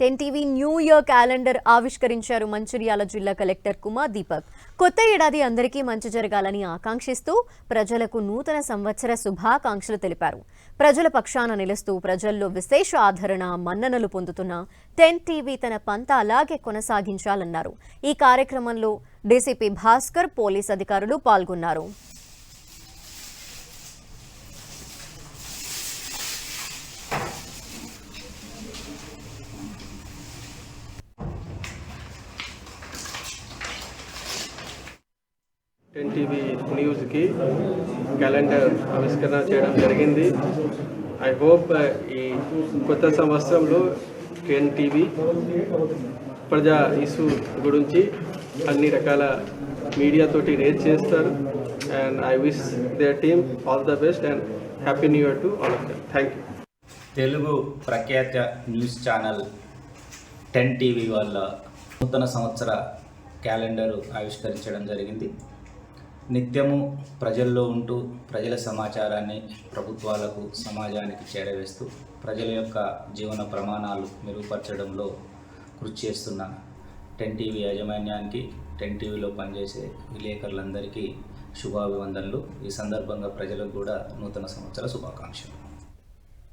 Ten TV new year calendar ఆవిష్కరించారు మంచిర్యాల జిల్లా collector Kumar Deepak. కొత్త ఏడాది అందరికీ మంచి జరగాలని ఆకాంక్షిస్తూ ప్రజలకు నూతన సంవత్సర శుభాకాంక్షలు తెలిపారు. ప్రజల పక్షాన నిలుస్తూ ప్రజల్లో విశేష ఆదరణ మన్ననలు పొందుతున్న టెన్ టీవీ తన పంత అలాగే కొనసాగించాలన్నారు. ఈ కార్యక్రమంలో డీసీపీ భాస్కర్ పోలీస్ అధికారులు పాల్గొన్నారు. టెన్ టీవీ న్యూస్కి క్యాలెండర్ ఆవిష్కరణ చేయడం జరిగింది. ఐ హోప్ uh, ఈ కొత్త సంవత్సరంలో టెన్ టీవీ ప్రజా ఇష్యూ గురించి అన్ని రకాల మీడియాతోటి రేజ్ చేస్తారు. And I wish their team all the best and happy new year to all of thank you Telugu ప్రఖ్యాత న్యూస్ ఛానల్ టెన్ టీవీ వాళ్ళ నూతన సంవత్సర క్యాలెండర్ ఆవిష్కరించడం జరిగింది. నిత్యము ప్రజల్లో ఉంటూ ప్రజల సమాచారాన్ని ప్రభుత్వాలకు సమాజానికి చేరవేస్తూ ప్రజల యొక్క జీవన ప్రమాణాలు మెరుగుపరచడంలో కృషి చేస్తున్న టెన్ టీవీ యాజమాన్యానికి టెన్ టీవీలో పనిచేసే విలేకరులందరికీ శుభాభివందనలు. ఈ సందర్భంగా ప్రజలకు కూడా నూతన సంవత్సర శుభాకాంక్షలు.